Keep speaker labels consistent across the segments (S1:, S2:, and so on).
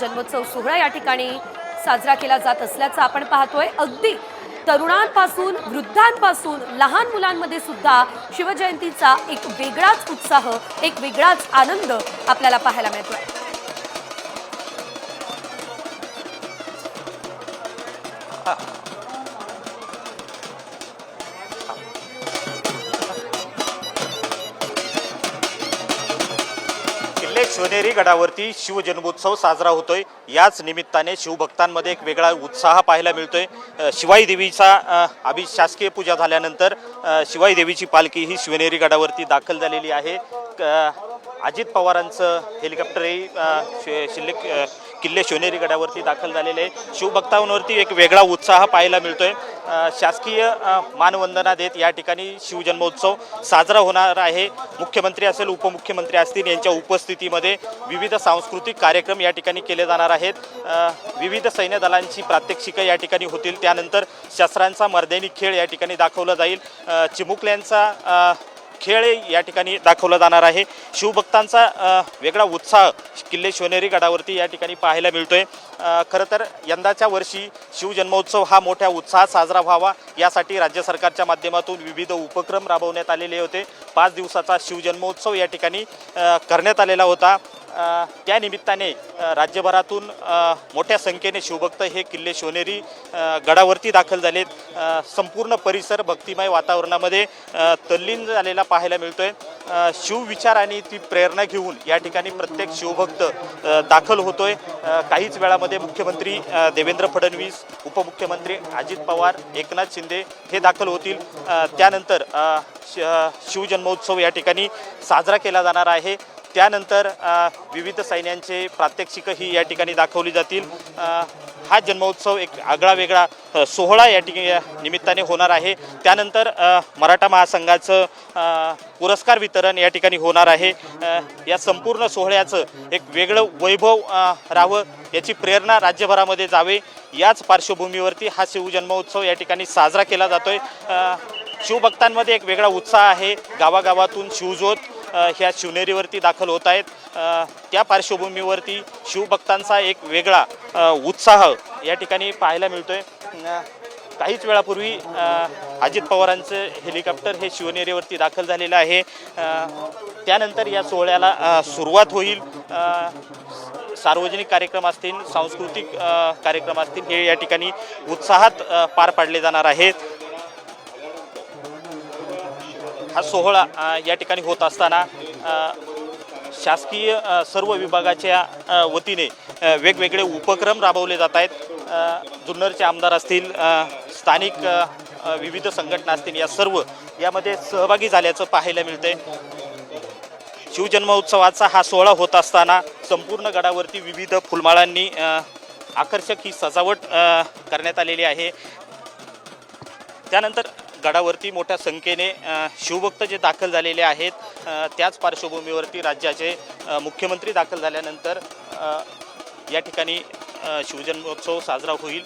S1: जन्मोत्सव सोहळा या ठिकाणी साजरा केला जात असल्याचं आपण पाहतोय. अगदी तरुणांपासून वृद्धांपासून लहान मुलांमध्ये सुद्धा शिवजयंतीचा एक वेगळाच उत्साह एक वेगळाच आनंद आपल्याला पाहायला मिळतोय.
S2: किल्ले शिवनेरी गडावरती शिवजन्मोत्सव साजरा होतोय. याच निमित्ताने शिवभक्तांमध्ये एक वेगळा उत्साह पाहायला मिळतोय. शिवाई देवीचा अभि शासकीय पूजा झाल्यानंतर शिवाई देवीची पालखी ही शिवनेरी गडावरती दाखल झालेली आहे. क- अजित पवारांचं हेलिकॉप्टरही शि- शिल्लक किल्ले शिवनेरी गडावरती दाखल झालेले आहे. शिवभक्तांवरती एक वेगळा उत्साह पाहायला मिळतोय. शासकीय मानवंदना देत या ठिकाणी शिवजन्मोत्सव साजरा होणार आहे. मुख्यमंत्री असेल उपमुख्यमंत्री असतील यांच्या उपस्थितीमध्ये विविध सांस्कृतिक कार्यक्रम या ठिकाणी केले जाणार आहेत. विविध सैन्य दलांची प्रात्यक्षिकं या ठिकाणी होतील. त्यानंतर शस्त्रांचा मर्देनी खेळ या ठिकाणी दाखवला जाईल. चिमुकल्यांचा खेळ या ठिकाणी दाखवला जाणार आहे. शिवभक्तांचा वेगळा उत्साह किल्ले शिवनेरी गडावरती या ठिकाणी पाहायला मिळतोय. खरं तर यंदाच्या वर्षी शिवजन्मोत्सव हा मोठ्या उत्साहात साजरा व्हावा यासाठी राज्य सरकारच्या माध्यमातून विविध उपक्रम राबवण्यात आलेले होते. पाच दिवसाचा शिवजन्मोत्सव या ठिकाणी करण्यात आलेला होता. त्या निमित्ताने राज्यभरातून मोठ्या संख्येने शिवभक्त हे किल्ले शिवनेरी गडावरती दाखल झालेत. संपूर्ण परिसर भक्तिमय वातावरणामध्ये तल्लीन झालेला पाहायला मिळतोय. शिवविचार आणि ती प्रेरणा घेऊन या ठिकाणी प्रत्येक शिवभक्त दाखल होतोय. काहीच वेळामध्ये मुख्यमंत्री देवेंद्र फडणवीस उपमुख्यमंत्री अजित पवार एकनाथ शिंदे हे दाखल होतील. त्यानंतर श- शिवजन्मोत्सव या ठिकाणी साजरा केला जाणार आहे. त्यानंतर विविध सैन्यांचे प्रात्यक्षिकं ही या ठिकाणी दाखवली जातील. हा जन्मोत्सव एक आगळा वेगळा सोहळा या ठिकाणी निमित्ताने होणार आहे. त्यानंतर मराठा महासंघाचं पुरस्कार वितरण या ठिकाणी होणार आहे. या संपूर्ण सोहळ्याचं एक वेगळं वैभव राहावं याची प्रेरणा राज्यभरामध्ये जावे. याच पार्श्वभूमीवरती हा शिवजन्मोत्सव या ठिकाणी साजरा केला जातोय. आहे शिवभक्तांमध्ये एक वेगळा उत्साह आहे. गावागावातून शिवजोत ह्या शिवनेरीवरती दाखल होत आहेत. त्या पार्श्वभूमीवरती शिवभक्तांचा एक वेगळा उत्साह या ठिकाणी पाहायला मिळतोय. काहीच वेळापूर्वी अजित पवारांचं हेलिकॉप्टर हे शिवनेरीवरती दाखल झालेलं आहे. त्यानंतर या सोहळ्याला सुरुवात होईल. सार्वजनिक कार्यक्रम असतील सांस्कृतिक कार्यक्रम असतील हे या ठिकाणी उत्साहात पार पाडले जाणार आहेत. हा सोहळा या ठिकाणी होत असताना शासकीय सर्व विभागाच्या वतीने वेगवेगळे उपक्रम राबवले जात आहेत. जुन्नरचे आमदार असतील स्थानिक विविध संघटना असतील या सर्व यामध्ये सहभागी झाल्याचं पाहायला मिळते शिवजन्मोत्सवाचा हा सोहळा होत असताना संपूर्ण गडावरती विविध फुलमाळांनी आकर्षक ही सजावट करण्यात आलेली आहे. त्यानंतर गडावरती मोठ्या संख्येने शिवभक्त जे दाखल झालेले आहेत त्याच पार्श्वभूमीवरती राज्याचे मुख्यमंत्री दाखल झाल्यानंतर या ठिकाणी शिवजन्मोत्सव साजरा होईल.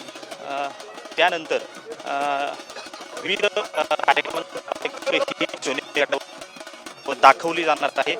S2: त्यानंतर विविध कार्यक्रम दाखवली जाणार आहे.